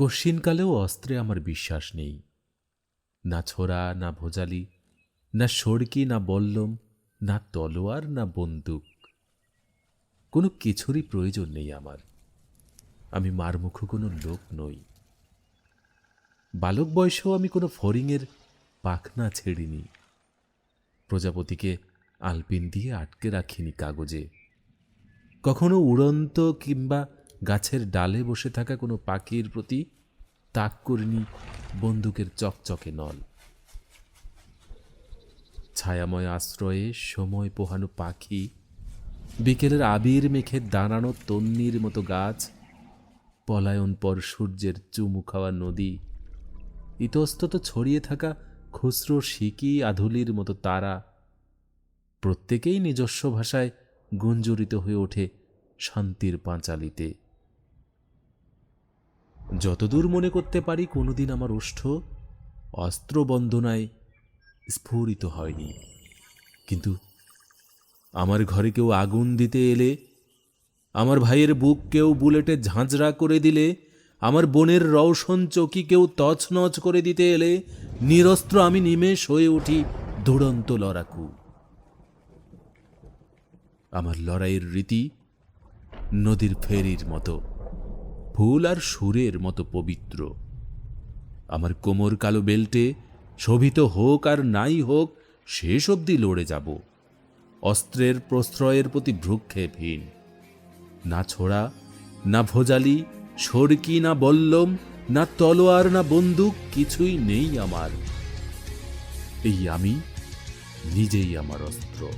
কশিনকালেও অস্ত্রে আমার বিশ্বাস নেই। না ছোড়া, না ভোজালি, না সড়কি, না বল্লম, না তলোয়ার, না বন্দুক। কোনো কিছুরই প্রয়োজন নেই আমার। আমি মারমুখ কোনো লোক নই। বালক বয়সেও আমি কোনো ফরিংয়ের পাখনা ছেড়িনি। প্রজাপতিকে আলপিন দিয়ে আটকে রাখিনি কাগজে। কখনো উড়ন্ত কিংবা গাছের ডালে বসে থাকা কোনো পাখির প্রতি তাক করিনি বন্দুকের চকচকে নল। ছায়াময় আশ্রয়ে সময় পোহানো পাখি, বিকেলের আবির মেখে দাঁড়ানো তন্নির মতো গাছ, পলায়ন পর সূর্যের চুমু খাওয়া নদী, ইতস্তত ছড়িয়ে থাকা খুচরো সিকি আধুলির মতো তারা, প্রত্যেকেই নিজস্ব ভাষায় গুঞ্জরিত হয়ে ওঠে শান্তির পাঁচালিতে। যতদূর মনে করতে পারি কোনোদিন আমার ওষ্ঠ অস্ত্রবন্দনায় স্ফুরিত হয়নি। কিন্তু আমার ঘরে কেউ আগুন দিতে এলে, আমার ভাইয়ের বুক কেউ বুলেটে ঝাঁঝরা করে দিলে, আমার বোনের রওশন চকি কেউ তছনছ করে দিতে এলে, নিরস্ত্র আমি নিমেষ হয়ে উঠি দুরন্ত লড়াকু। আমার লড়াইয়ের রীতি নদীর ফেরির মতো। ফুল আর সুরের মতো পবিত্র। আমার কোমর কালো বেল্টে, শোভিত হোক আর নাই হোক, শেষ অবধি লড়ে যাব। অস্ত্রের প্রশ্রয়ের প্রতি ভ্রুক্ষেপহীন না ছোড়া, না ভোজালি সরকি না বল্লম, না তলোয়ার না বন্দুক কিছুই নেই আমার। এই আমি নিজেই আমার অস্ত্র।